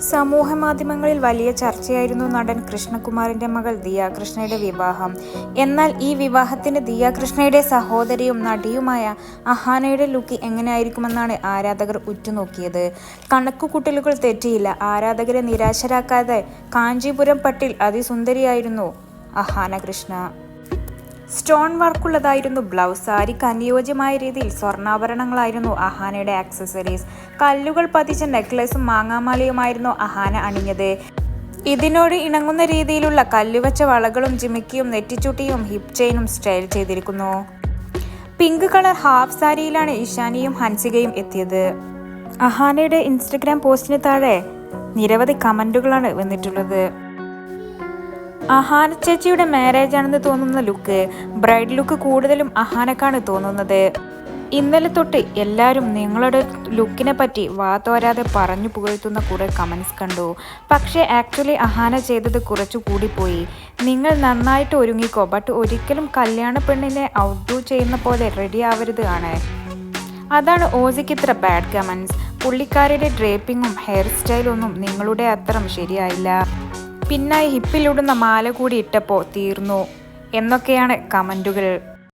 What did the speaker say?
സമൂഹ മാധ്യമങ്ങളിൽ വലിയ ചർച്ചയായിരുന്നു നടൻ കൃഷ്ണകുമാറിന്റെ മകൾ ദിയ കൃഷ്ണയുടെ വിവാഹം. എന്നാൽ ഈ വിവാഹത്തിന് ദിയ കൃഷ്ണയുടെ സഹോദരിയും നടിയുമായ അഹാനയുടെ ലുക്ക് എങ്ങനെയായിരിക്കുമെന്നാണ് ആരാധകർ ഉറ്റുനോക്കിയത്. കണക്കുകൂട്ടലുകൾ തെറ്റിയില്ല. ആരാധകരെ നിരാശരാക്കാതെ കാഞ്ചീപുരം പട്ടിൽ അതിസുന്ദരിയായിരുന്നു അഹാന കൃഷ്ണ സ്റ്റോൺ വർക്കുള്ളതായിരുന്നു ബ്ലൗസ്. സാരിക്ക് അനുയോജ്യമായ രീതിയിൽ സ്വർണാഭരണങ്ങളായിരുന്നു അഹാനയുടെ ആക്സസറീസ്. കല്ലുകൾ പതിച്ച നെക്ലസും മാങ്ങാമാലയുമായിരുന്നു അഹാന അണിഞ്ഞത്. ഇതിനോട് ഇണങ്ങുന്ന രീതിയിലുള്ള കല്ലുവച്ച വളകളും ജിമിക്കിയും നെറ്റിച്ചുട്ടിയും ഹിപ് ചെയിനും സ്റ്റൈൽ ചെയ്തിരിക്കുന്നു. പിങ്ക് കളർ ഹാഫ് സാരിയിലാണ് ഇഷാനിയും ഹൻസികയും എത്തിയത്. അഹാനയുടെ ഇൻസ്റ്റഗ്രാം പോസ്റ്റിന് താഴെ നിരവധി കമന്റുകളാണ് വന്നിട്ടുള്ളത്. അഹാന ചേച്ചിയുടെ മാരേജ് ആണെന്ന് തോന്നുന്ന ലുക്ക് ബ്രൈഡ് ലുക്ക് കൂടുതലും അഹാനക്കാണ് തോന്നുന്നത്. ഇന്നലെ തൊട്ട് എല്ലാവരും നിങ്ങളുടെ ലുക്കിനെ പറ്റി വാതോരാതെ പറഞ്ഞു പുകഴ്ത്തുന്ന കുറെ കമൻസ് കണ്ടു. പക്ഷേ ആക്ച്വലി അഹാന ചെയ്തത് കുറച്ചു കൂടിപ്പോയി. നിങ്ങൾ നന്നായിട്ട് ഒരുങ്ങിക്കോ ബട്ട് ഒരിക്കലും കല്യാണ പെണ്ണിനെ ഔട്ട്ഡു ചെയ്യുന്ന പോലെ റെഡി ആവരുത് ആണ്. അതാണ് ഓസിക്ക് ഇത്ര ബാഡ് കമൻസ് പുള്ളിക്കാരുടെ ഡ്രേപ്പിങ്ങും ഹെയർ സ്റ്റൈലൊന്നും നിങ്ങളുടെ അത്രം ശരിയായില്ല. പിന്നായി ഹിപ്പിലിടുന്ന മാല കൂടി ഇട്ടപ്പോൾ തീർന്നു. എന്നൊക്കെയാണ് കമന്റുകൾ